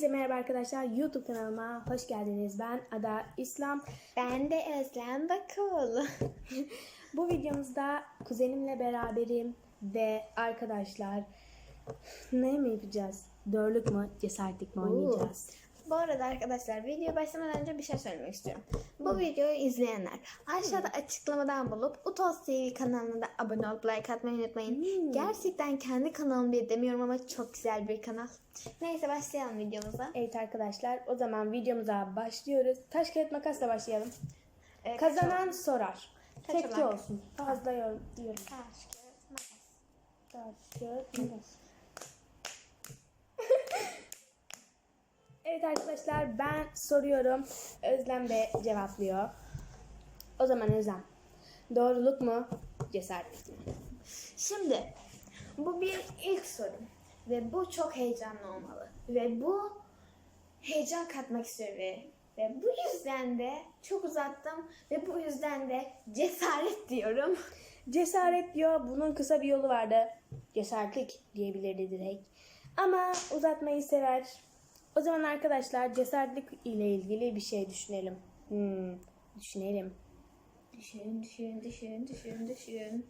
Hepinize merhaba arkadaşlar. YouTube kanalıma hoş geldiniz. Ben Ada İslam. Ben de Özlem Bakoğlu. Bu videomuzda kuzenimle beraberim ve arkadaşlar ne mi yapacağız? Dörlük mü, cesaretlik mi oynayacağız? Bu arada arkadaşlar video başlamadan önce bir şey söylemek istiyorum. Bu videoyu izleyenler aşağıda açıklamadan bulup Utos TV kanalına da abone olup like atmayı unutmayın. Gerçekten kendi kanalım diye demiyorum ama çok güzel bir kanal. Neyse başlayalım videomuza. Evet arkadaşlar o zaman videomuza başlıyoruz. Taş kağıt makasla başlayalım. Ee, Kazanan sorar. Kaç Tekli olan? olsun. Fazla yor diyorum. Taş, kağıt, makas. Taş kağıt makas. Evet arkadaşlar ben soruyorum. Özlem de cevaplıyor. O zaman Özlem. Doğruluk mu? Cesaretlik mi? Şimdi bu bir ilk sorum ve bu çok heyecanlı olmalı ve bu heyecan katmak istiyor ve, ve bu yüzden de çok uzattım ve bu yüzden de cesaret diyorum. Cesaret diyor. Bunun kısa bir yolu vardı. Cesaretlik diyebilirdi direkt. Ama uzatmayı sever. O zaman arkadaşlar cesaretlik ile ilgili bir şey düşünelim. Hmm, düşünelim. Düşün, düşün, düşün, düşün, düşün.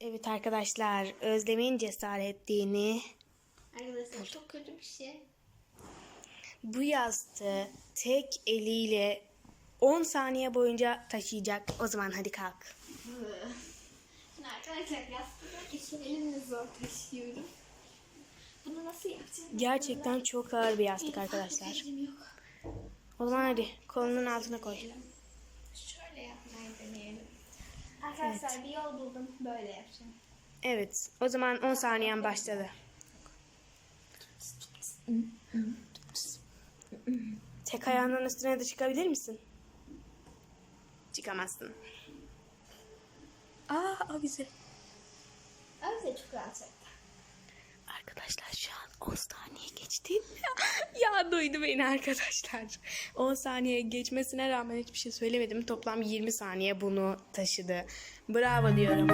Evet arkadaşlar Özlem'in cesaretliğini Arkadaşlar çok kötü bir şey. bu yastığı tek eliyle 10 saniye boyunca taşıyacak. O zaman hadi kalk. Şimdi arkadaşlar yastığı elimle zor taşıyorum. Bunu nasıl yapacağım? Gerçekten çok ağır bir yastık arkadaşlar. O zaman hadi kolunun altına koy. Şöyle yapmayı deneyelim. Arkadaşlar bir yol buldum. Böyle yapacağım. Evet o zaman 10 saniyen başladı. Tek ayağının üstüne de çıkabilir misin? Çıkamazsın. Aa abize. Öyle çok rahat. Arkadaşlar 10 saniye geçti. ya duydu beni arkadaşlar. 10 saniye geçmesine rağmen hiçbir şey söylemedim. Toplam 20 saniye bunu taşıdı. Bravo diyorum.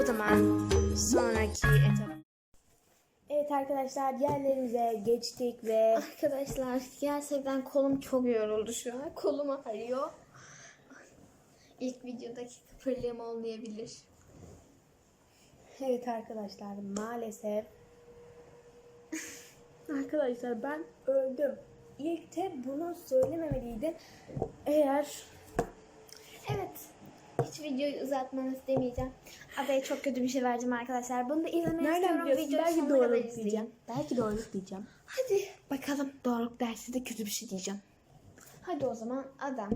O zaman sonraki etap. Evet arkadaşlar yerlerimize geçtik ve Arkadaşlar gerçekten kolum çok yoruldu şu an. Kolum ağrıyor. İlk videodaki kıpırlığım olmayabilir. evet arkadaşlar maalesef arkadaşlar ben öldüm. İlk de bunu söylememeliydim. Eğer Evet. Hiç videoyu uzatmanızı demeyeceğim. Adaya çok kötü bir şey vereceğim arkadaşlar. Bunu da izlemeyi Nereden istiyorum. biliyorsun? Videoyu Belki sonuna kadar doğruluk izleyin. diyeceğim. Belki doğruluk diyeceğim. Hadi bakalım doğruluk dersi de kötü bir şey diyeceğim. Hadi o zaman adam.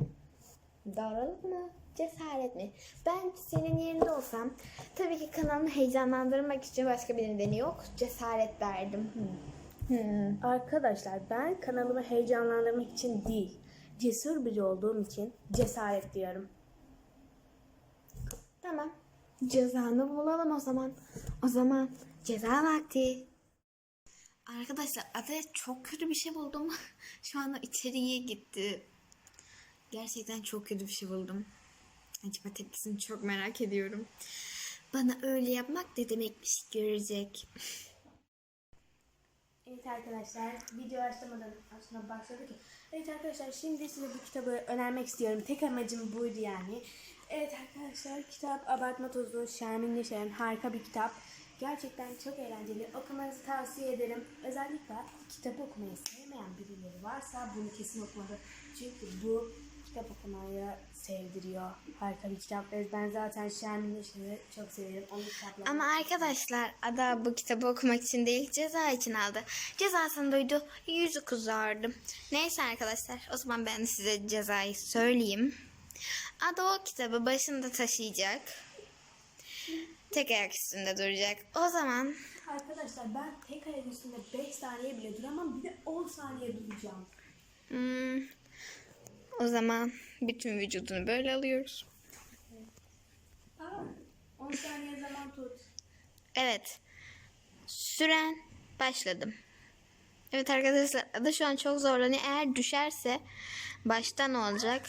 Doğruluk mu? Cesaret mi? Ben senin yerinde olsam tabii ki kanalımı heyecanlandırmak için başka bir nedeni yok. Cesaret derdim. Hmm. Hmm. Arkadaşlar ben kanalımı heyecanlandırmak için değil, cesur biri olduğum için cesaret diyorum. Tamam. Cezanı bulalım o zaman. O zaman ceza vakti. Arkadaşlar adaya çok kötü bir şey buldum. Şu anda içeriye gitti. Gerçekten çok kötü bir şey buldum. Acaba tepkisini çok merak ediyorum. Bana öyle yapmak ne demekmiş görecek. Evet arkadaşlar video başlamadan aslında başladı ki. Evet arkadaşlar şimdi size bu kitabı önermek istiyorum. Tek amacım buydu yani. Evet arkadaşlar kitap Abartma Tozu Şermin Yaşar'ın harika bir kitap. Gerçekten çok eğlenceli. Okumanızı tavsiye ederim. Özellikle kitap okumayı sevmeyen birileri varsa bunu kesin okumalı. Çünkü bu kitap okumayı sevdiriyor. Harika bir kitap. Evet, ben zaten Şermin Yaşar'ı çok severim. Onun kitaplarını Ama arkadaşlar Ada bu kitabı okumak için değil ceza için aldı. Cezasını duydu yüzü kızardı. Neyse arkadaşlar o zaman ben size cezayı söyleyeyim. Ada o kitabı başında taşıyacak. Tek ayak üstünde duracak. O zaman Arkadaşlar ben tek ayak üstünde 5 saniye bile duramam. Bir de 10 saniye duracağım. hmm, o zaman bütün vücudunu böyle alıyoruz. Aa, 10 saniye zaman tut. Evet. Süren başladım. Evet arkadaşlar Ada şu an çok zorlanıyor. Eğer düşerse baştan olacak.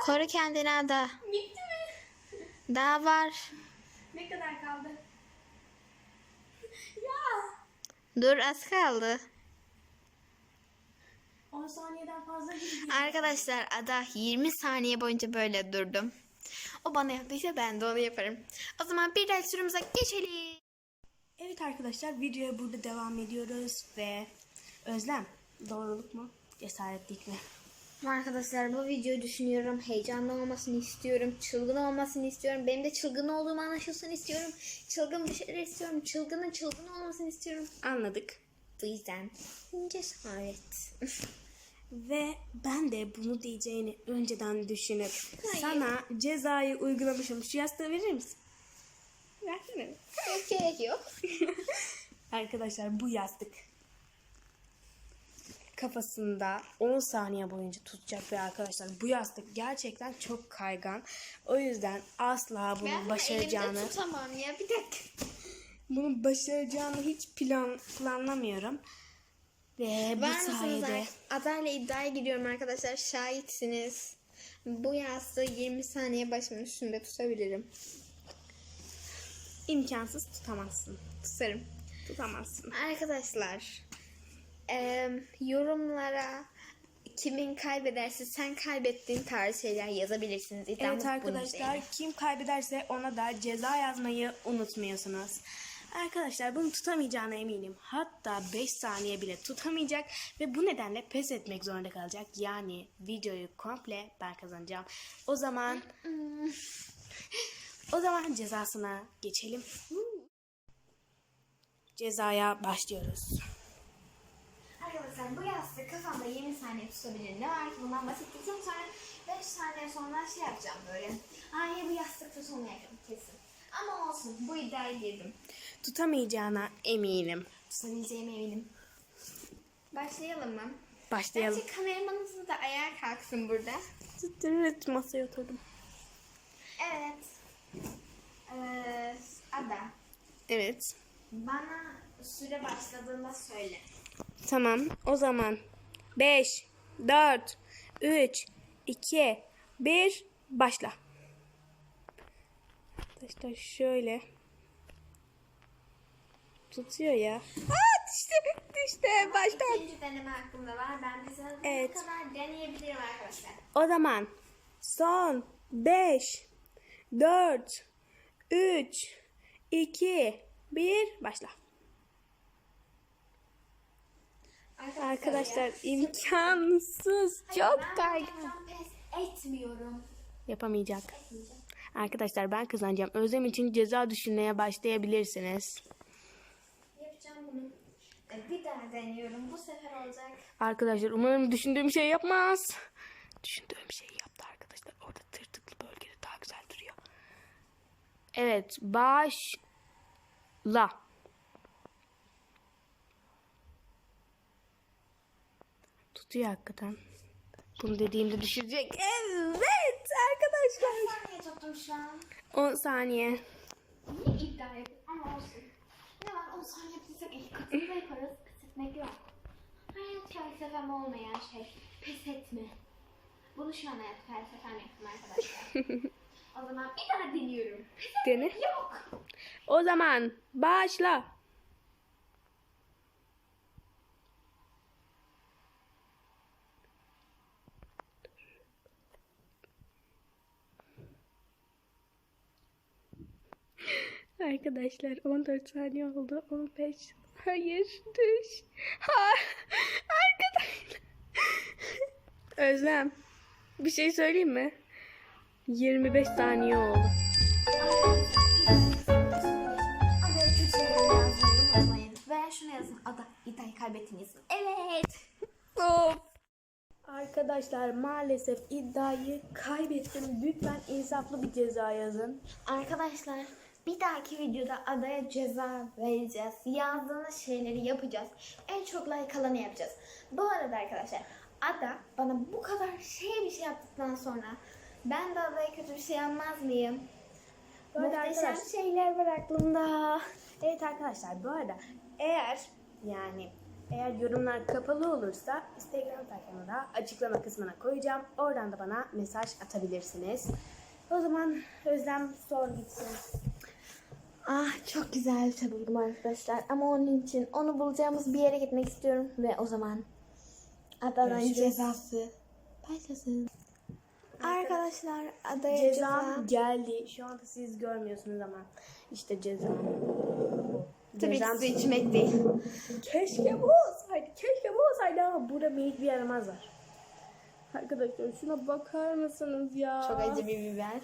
Koru kendini Ada. Bitti mi? Daha var. Ne kadar kaldı? ya! Dur az kaldı. 10 saniyeden fazla gidiyor. Arkadaşlar Ada 20 saniye boyunca böyle durdum. O bana yaptıysa ben de onu yaparım. O zaman bir dahaki sorumuza geçelim. Evet arkadaşlar videoya burada devam ediyoruz ve Özlem doğruluk mu cesaretlik mi? Arkadaşlar bu videoyu düşünüyorum. Heyecanlı olmasını istiyorum. Çılgın olmasını istiyorum. Benim de çılgın olduğumu anlaşılsın istiyorum. Çılgın bir şeyler istiyorum. Çılgının çılgın olmasını istiyorum. Anladık. Bu yüzden cesaret. Ve ben de bunu diyeceğini önceden düşünüp Hayır. sana cezayı uygulamışım. Şu yastığı verir misin? Versene. Yok gerek yok. Arkadaşlar bu yastık kafasında 10 saniye boyunca tutacak ve arkadaşlar bu yastık gerçekten çok kaygan. O yüzden asla bunu Ben başaracağını elimde tutamam ya. Bir dakika. Bunu başaracağını hiç plan planlamıyorum. Ve bu Var mısınız? sayede Adayla iddiaya giriyorum arkadaşlar. Şahitsiniz. Bu yastığı 20 saniye başımın üstünde tutabilirim. imkansız tutamazsın. Tutarım. Tutamazsın. Arkadaşlar eee, yorumlara kimin kaybederse sen kaybettiğin tarz şeyler yazabilirsiniz. İddiamız Evet arkadaşlar kim kaybederse ona da ceza yazmayı unutmuyorsunuz. Arkadaşlar bunu tutamayacağına eminim. Hatta 5 saniye bile tutamayacak ve bu nedenle pes etmek zorunda kalacak. Yani videoyu komple ben kazanacağım. O zaman o zaman cezasına geçelim. Cezaya başlıyoruz. Arkadaşlar bu yastığı kafamda 20 saniye tutabilir. Ne var ki bundan bahsettikten sonra 5 saniye sonra şey yapacağım böyle. Ay bu yastık tutamayacağım kesin. Ama olsun bu iddiaya girdim. Tutamayacağına eminim. Tutabileceğime eminim. Başlayalım mı? Başlayalım. Bence kameramanımız da ayağa kalksın burada. Tıtırıt masaya oturdum. Evet. Ee, Ada Evet. bana süre başladığında söyle. Tamam. O zaman 5, 4, 3, 2, 1 başla. Arkadaşlar şöyle. Tutuyor ya. Aa düştü. Düştü. Baştan. İkinci deneme hakkında var. Ben de sana Evet. kadar deneyebilirim arkadaşlar. O zaman son 5, 4, 3, 2, 1 başla. Arkadaşlar imkansız. Çok pes etmiyorum. Yapamayacak. Etmeyeceğim. Arkadaşlar ben kazanacağım. Özlem için ceza düşünmeye başlayabilirsiniz. Ee, Bir daha deniyorum. Bu sefer olacak. Arkadaşlar umarım düşündüğüm şey yapmaz. Düşündüğüm şeyi yaptı arkadaşlar. Orada tırtıklı bölgede daha güzel duruyor. Evet başla. Tutuyor hakikaten. Bunu dediğimde düşecek. Evet arkadaşlar. Saniye tuttum şu an. 10 saniye. Niye iddia yapıyorsun? Ama olsun. Ne var 10 saniye tutsak ilk katında yaparız. Pes etmek yok. Hayat felsefem olmayan şey. Pes etme. Bunu şu an hayat felsefem yaptım arkadaşlar. o zaman bir daha deniyorum. Pes Dene. etmek yok. O zaman başla. Arkadaşlar 14 saniye oldu. 15. Hayır düş. Ha. Arkadaşlar. Özlem. Bir şey söyleyeyim mi? 25 saniye oldu. Ve şunu yazın. Ada iddiayı kaybettiniz. Evet. Of. Arkadaşlar maalesef iddiayı kaybettim. Lütfen insaflı bir ceza yazın. Arkadaşlar bir dahaki videoda adaya ceza vereceğiz. Yazdığınız şeyleri yapacağız. En çok like alanı yapacağız. Bu arada arkadaşlar ada bana bu kadar şey bir şey yaptıktan sonra ben de adaya kötü bir şey yapmaz mıyım? Bu arada Muhteşem arkadaş- şeyler var aklımda. Evet arkadaşlar bu arada eğer yani eğer yorumlar kapalı olursa Instagram sayfamı da açıklama kısmına koyacağım. Oradan da bana mesaj atabilirsiniz. O zaman Özlem sor gitsin. Ah çok güzel buldum arkadaşlar. Ama onun için onu bulacağımız bir yere gitmek istiyorum. Ve o zaman Adadan cezası. Başlasın. Arkadaşlar adaya Cezam ceza. geldi. Şu anda siz görmüyorsunuz ama işte cezam. Tabii ki Cezam- su içmek değil. Keşke bu olsaydı. Keşke bu olsaydı ama burada minik bir yaramaz var. Arkadaşlar şuna bakar mısınız ya? Çok acı bir biber.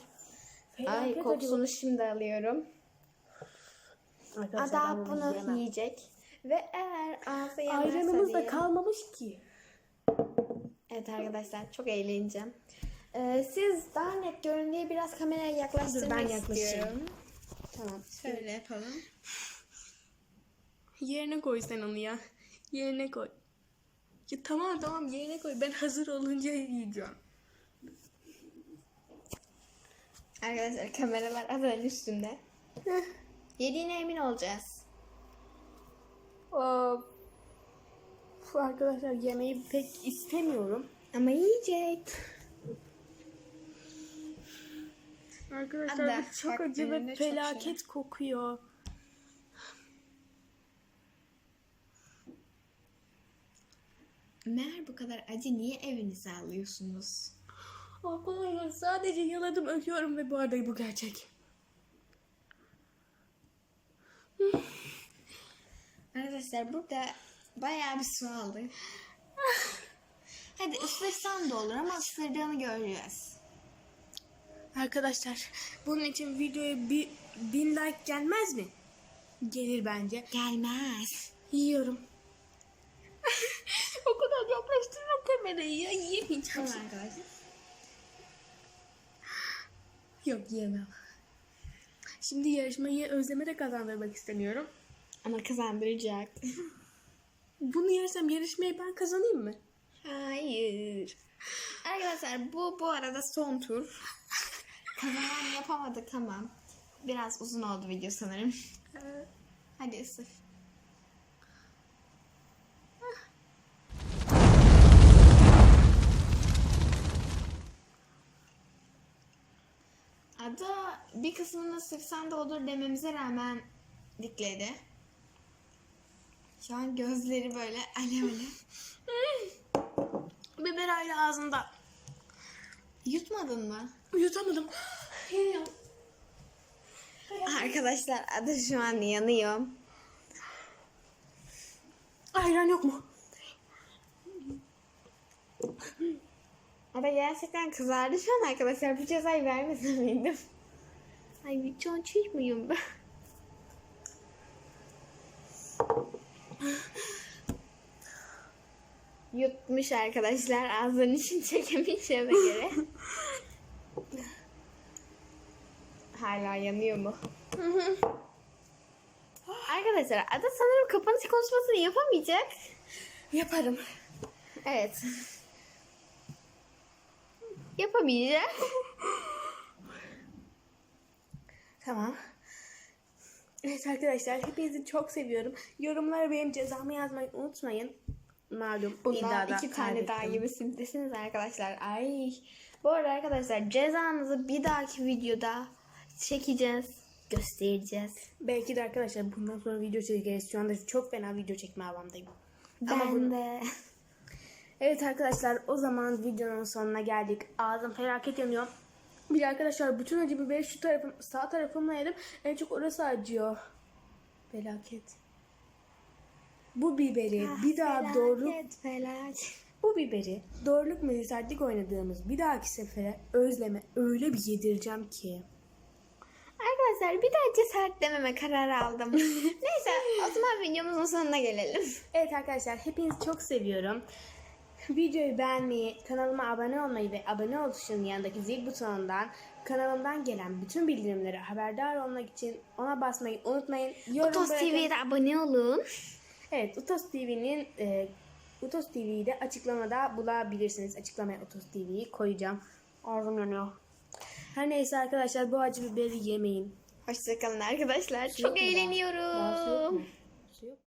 Felaket Ay acı. kokusunu şimdi alıyorum. Arkadaşlar ben Ada bunu yiyemem. yiyecek. Ve eğer ağzı yanarsa Ayranımız da diye- kalmamış ki. Evet arkadaşlar çok eğleneceğim. Ee, siz daha net görün diye biraz kameraya yaklaştırmak ben yaklaşayım. istiyorum. Tamam. Şöyle yapalım. Yerine koy sen onu ya. Yerine koy. Ya tamam tamam yerine koy. Ben hazır olunca yiyeceğim. Arkadaşlar kameralar adanın üstünde. Yediğine emin olacağız. Aa, arkadaşlar yemeği pek istemiyorum. Ama yiyecek. Arkadaşlar bu çok acı ve çok felaket kokuyor. Meğer bu kadar acı niye evinize alıyorsunuz? Arkadaşlar sadece yaladım ölüyorum ve bu arada bu gerçek. Arkadaşlar burada bayağı bir su aldı. Hadi ısırsan da olur ama ısırdığını göreceğiz. Arkadaşlar bunun için videoya bir bin like gelmez mi? Gelir bence. Gelmez. Yiyorum. o kadar yaklaştırma kamerayı ya yiyemeyeceğim. Tamam arkadaşlar. Yok yiyemem. Şimdi yarışmayı Özlem'e de kazandırmak istemiyorum. Ama kazandıracak. Bunu yersem yarışmayı ben kazanayım mı? Hayır. Arkadaşlar bu bu arada son tur. Kazanan yapamadık tamam. Biraz uzun oldu video sanırım. Hadi ısır. Ada bir kısmını ısırsan da olur dememize rağmen dikledi. Şu an gözleri böyle alev alev. Biber hala ağzında. Yutmadın mı? Yutamadım. Yeniyorum. Arkadaşlar Ada şu an yanıyor. Ayran yok mu? Ada gerçekten kızardı şu an arkadaşlar. Bu cezayı vermese miydim? Ay bir çok çizmiyorum ben. Yutmuş arkadaşlar ağzının için çekemeyeceğime göre. Hala yanıyor mu? arkadaşlar Ada sanırım kapanış konuşmasını yapamayacak. Yaparım. Evet. Yapamayacak. Tamam. Evet arkadaşlar hepinizi çok seviyorum. Yorumlara benim cezamı yazmayı unutmayın. Malum Bundan iki tane daha kaybettim. gibisindesiniz arkadaşlar. Ay. Bu arada arkadaşlar cezanızı bir dahaki videoda çekeceğiz. Göstereceğiz. Belki de arkadaşlar bundan sonra video çekeceğiz. Şu anda çok fena video çekme havamdayım. Ben Ama bunu- de. Evet arkadaşlar o zaman videonun sonuna geldik. Ağzım felaket yanıyor. Bir arkadaşlar bütün acı biberi şu tarafım sağ tarafımla yedim. En çok orası acıyor. Felaket. Bu biberi bir daha doğru Felaket, felaket. bu biberi doğruluk mu oynadığımız bir dahaki sefere özleme öyle bir yedireceğim ki. Arkadaşlar bir daha cesaretlememe kararı aldım. Neyse o zaman videomuzun sonuna gelelim. Evet arkadaşlar hepinizi çok seviyorum. Videoyu beğenmeyi, kanalıma abone olmayı ve abone ol tuşunun yanındaki zil butonundan kanalımdan gelen bütün bildirimlere haberdar olmak için ona basmayı unutmayın. Yorum Otos bırakın. TV'ye de abone olun. Evet Utos TV'nin e, Utos TV'yi de açıklamada bulabilirsiniz. Açıklamaya Utos TV'yi koyacağım. Ağzım yanıyor. Her neyse arkadaşlar bu acı biberi yemeyin. Hoşçakalın arkadaşlar. Çok yok eğleniyorum.